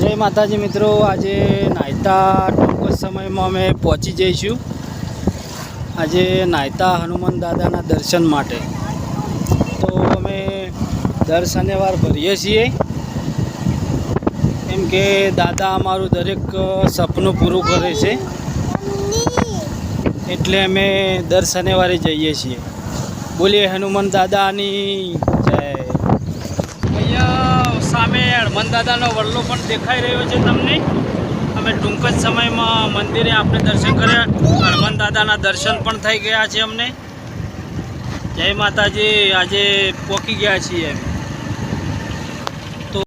જય માતાજી મિત્રો, આજે નાયતા ટૂંક સમયમાં અમે પહોંચી જઈશું. આજે નાયતા હનુમાન દાદાના દર્શન માટે. તો અમે દર શનિવાર ભરીએ છીએ. કેમ કે દાદા અમારું દરેક સપનું પૂરું કરે છે. એટલે અમે દર શનિવારે જઈએ છીએ. બોલીએ, હનુમાન દાદાની નારાયણ મનદાદાનો વડલો પણ દેખાઈ રહ્યો છે તમને અમે ટૂંક જ સમયમાં મંદિરે આપણે દર્શન કર્યા હનુમાનદાદાના દર્શન પણ થઈ ગયા છે અમને જય માતાજી આજે પોકી ગયા છીએ તો